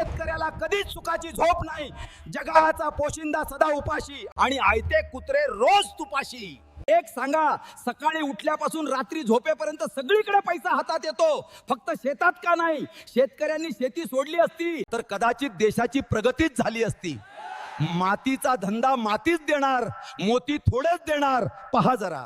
शेतकऱ्याला कधीच सुखाची झोप नाही. जगाचा पोशिंदा सदा उपाशी आणि आयते कुत्रे रोज तुपाशी. एक सांगा सकाळी उठल्यापासून रात्री झोपेपर्यंत सगळीकडे पैसा हातात येतो. फक्त शेतात का नाही? शेतकऱ्यांनी शेती सोडली असती तर कदाचित देशाची प्रगतीच झाली असती. मातीचा धंदा मातीच देणार मोती थोडेच देणार. पहा जरा.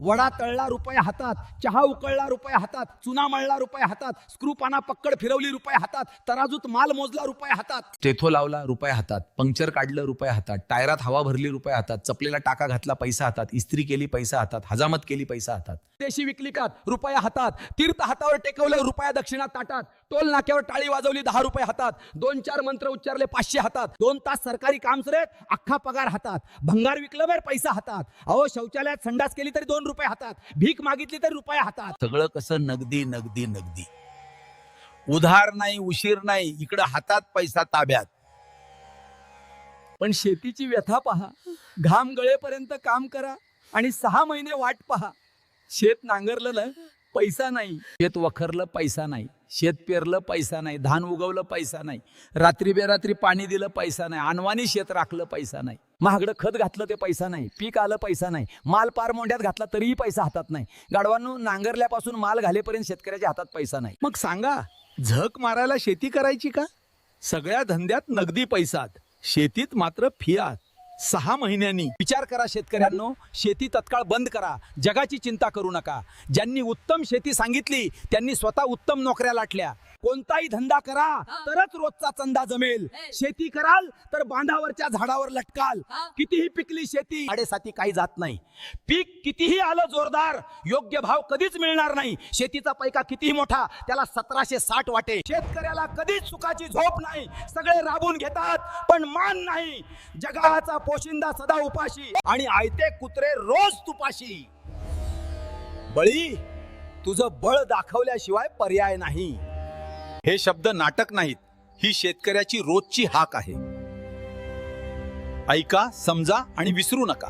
वडा तळला रुपये हातात चहा उकळला रुपये हातात चुना मळला रुपये हातात स्क्रू पाना पक्कड फिरवली रुपये हातात तराजूत माल मोजला रुपये हातात. स्टेथो लावला रुपये हातात पंक्चर काढलं रुपये हातात टायरात हवा भरली रुपये हातात चपलेला टाका घातला पैसा हातात इस्त्री केली पैसा हातात हजामत केली पैसा हातात. देशी विकली का रुपये हातात तीर्थ हातावर टेकवलं रुपया दक्षिणा ताटात टोल नाक्यावर टाळी वाजवली दहा रुपये हातात दोन चार मंत्र उच्चारले पाचशे हातात दोन तास सरकारी काम सरेत अख्खा पगार हातात भंगार विकलं बरं पैसा हातात. अहो शौचालयात संडास केली तरी दोन रुपये हातात. भीक मागितली तरी रुपये हातात. सगळं कसं नगदी नगदी नगदी. उधार नाही उशीर नाही इकडं हातात पैसा ताब्यात. पण शेतीची व्यथा पहा. घाम गळेपर्यंत काम करा आणि सहा महिने वाट पहा. शेत नांगरलं ना पैसा नाही. शेत वखरलं पैसा नाही. शेत पेरलं पैसा नाही. धान उगवलं पैसा नाही. रात्री बेरात्री पाणी दिलं पैसा नाही. अनवानी शेत राखलं पैसा नाही. महागडं खत घातलं ते पैसा नाही. पीक आलं पैसा नाही. माल पार मोंड्यात घातला तरीही पैसा हातात नाही. गाडवांनो नांगरल्यापासून माल घालेपर्यंत शेतकऱ्याच्या हातात पैसा नाही. मग सांगा झक मारायला शेती करायची का? सगळ्या धंद्यात नगदी पैसात शेतीत मात्र फियात. सहा महिन्यांनी. विचार करा शेतकऱ्यांनो शेती तत्काळ बंद करा. जगाची चिंता करू नका. ज्यांनी उत्तम शेती सांगितली त्यांनी स्वतः उत्तम नोकऱ्या लाटल्या. कोणताही धंदा करा तरच रोजचा चंदा जमेल. शेती कराल तर बांधावरच्या झाडावर लटकाल. कितीही पिकली शेती साडेसाती काही जात नाही. पीक कितीही आलं जोरदार योग्य भाव कधीच मिळणार नाही. शेतीचा पैका कितीही मोठा त्याला सतराशे साठ वाटे. शेतकऱ्याला कधीच सुखाची झोप नाही. सगळे राबून घेतात पण मान नाही. जगाचा पोशिंदा सदा उपाशी. आणि आयते कुत्रे रोज तुपाशी. बळी तुझं बळ दाखवल्याशिवाय पर्याय नाही. हे शब्द नाटक नाहीत. ही शेतकऱ्याची रोजची हाक आहे. ऐका समजा आणि विसरू नका.